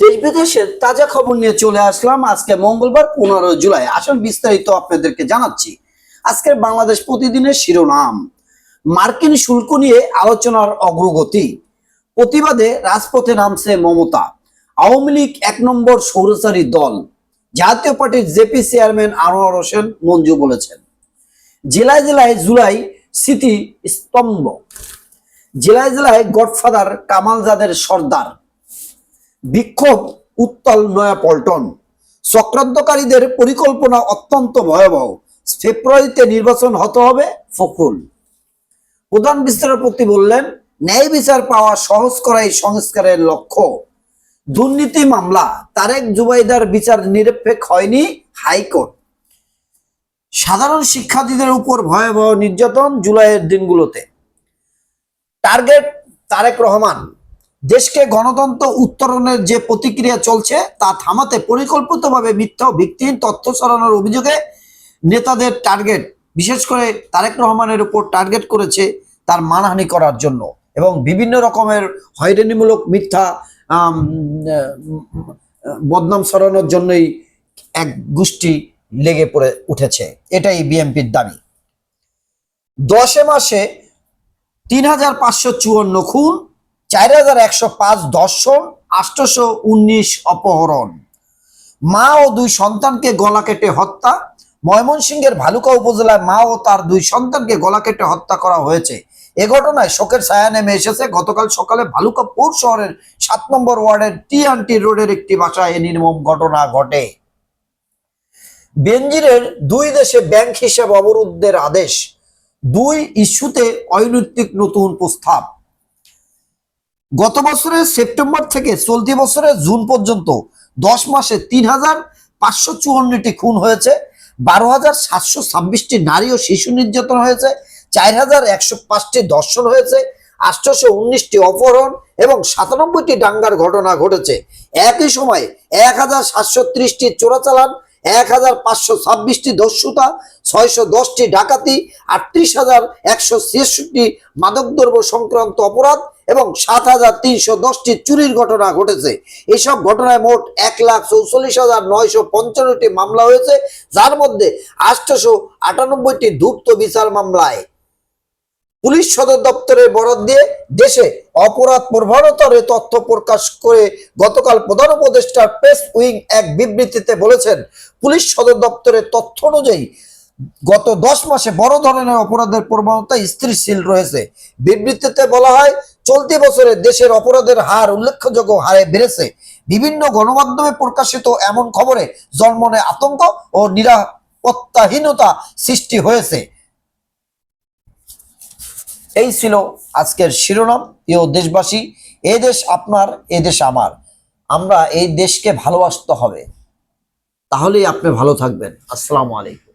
দেশ বিদেশের তাজা খবর নিয়ে চলে আসলাম আজকে মঙ্গলবার পনেরো জুলাই। আসল বিস্তারিত আপনাদেরকে জানাচ্ছি। আজকের বাংলাদেশ প্রতিদিনের শিরোনাম। মার্কিন শুল্ক নিয়ে আলোচনার অগ্রগতি। প্রতিবাদে রাজপথে নামছে মমতা। আওয়ামী লীগ এক নম্বর সৌরচারী দল। জাতীয় পার্টির জেপি চেয়ারম্যান আনোয়ার হোসেন মঞ্জু বলেছেন। জেলায় জেলায় জুলাই স্মৃতি স্তম্ভ জেলায় জেলায় গডফাদার কামালজাদের সর্দার। বিক্ষোভ উত্তাল নয়াপল্টন চক্রান্তকারীদের পরিকল্পনা অত্যন্ত ভয়াবহ। ফেব্রুয়ারিতে নির্বাচন হতে হবে ফখরুল। প্রধান বিচারপতি বললেন, ন্যায় বিচার পাওয়া সহজ করাই সংস্কারের লক্ষ্য। দুর্নীতি মামলা, তারেক জুবাইদার বিচার নিরপেক্ষ হয়নি হাইকোর্ট। সাধারণ শিক্ষার্থীদের উপর ভয়াবহ নির্যাতন জুলাইয়ের দিনগুলোতে। টার্গেট তারেক রহমান দেশকে গণতন্ত্র উত্তরণের যে প্রতিক্রিয়া চলছে তা থামাতে পরিকল্পিতভাবে মিথ্যা ভিত্তিহীন তথ্য ছড়ানোর অভিযোগে নেতাদের টার্গেট, বিশেষ করে তারেক রহমানের উপর টার্গেট করেছে তার মানহানি করার জন্য এবং বিভিন্ন রকমের হয়রানিমূলক মিথ্যা বদনাম ছড়ানোর জন্যই এক গোষ্ঠী লেগে পড়ে উঠেছে। এটাই বিএনপির দাবি। দশে মাসে তিন হাজার পাঁচশো চুয়ান্ন খুন চার হাজার একশো পাঁচ দর্শন আষ্টশো উনিশ অপহরণ। মা ও দুই সন্তানকে গলা কেটে হত্যা। ময়মনসিংহের ভালুকা উপজেলায় মা ও তার দুই সন্তানকে গলা কেটে হত্যা করা হয়েছে। এ ঘটনায় শোকের ছায়া নেমে এসেছে। গতকাল সকালে ভালুকা পৌর শহরের সাত নম্বর ওয়ার্ডের টি আন্টি রোডের একটি বাসায় এ নির্মম ঘটনা ঘটে। বেনজিরের দুই দেশে ব্যাংক হিসাব অবরুদ্ধের আদেশ। দুই ইস্যুতে অনৈতিক নতুন প্রস্তাব। গত বছরের সেপ্টেম্বর থেকে চলতি বছরের জুন পর্যন্ত দশ মাসে তিন হাজার পাঁচশো চুয়ান্নটি খুন হয়েছে, বারো হাজার সাতশো ছাব্বিশটি নারী ও শিশু নির্যাতন হয়েছে, চার হাজার একশো পাঁচটি দর্শন হয়েছে, আটশোশো উনিশটি অপহরণ এবং সাতানব্বইটি ডাঙ্গার ঘটনা ঘটেছে। একই সময়ে এক হাজার সাতশো ত্রিশটি চোরাচালান এক হাজার পাঁচশো ছাব্বিশটি দস্যুতা ছয়শো দশটি ডাকাতি, আটত্রিশ হাজার একশো ছেষট্টি মাদকদ্রব্য সংক্রান্ত অপরাধ এবং সাত হাজার তিনশো দশটি চুরির ঘটনা ঘটেছে। এসব ঘটনায় মোট এক লাখ চৌচল্লিশ হাজার নয়শো পঞ্চান্নটি মামলা হয়েছে, যার মধ্যে আটশোশো আটানব্বইটি ধূর্ত বিচার মামলায়। পুলিশ সদর দপ্তরের বরাদ দিয়ে দেশে অপরাধ প্রবণতার তথ্য প্রকাশ করে গতকাল প্রধান উপদেষ্টা প্রেস উইং এক বিবৃতিতে বলেছেন, পুলিশ সদর দপ্তরের তথ্য অনুযায়ী গত দশ মাসে বড় ধরনের অপরাধের প্রবণতা স্থিরশীল রয়েছে। বিবৃতিতে বলা হয়, চলতি বছরে দেশের অপরাধের হার উল্লেখযোগ্য হারে বেড়েছে। বিভিন্ন গণমাধ্যমে প্রকাশিত এমন খবরে জন্ম নেয় আতঙ্ক ও নিরাপত্তাহীনতা সৃষ্টি হয়েছে। এই ছিল আজকের শিরোনাম। প্রিয় দেশবাসী, এ দেশ আপনার, এ দেশ আমার। আমরা এই দেশকে ভালোবাসতে হবে। তাহলেই আপনি ভালো থাকবেন। আসসালামু আলাইকুম।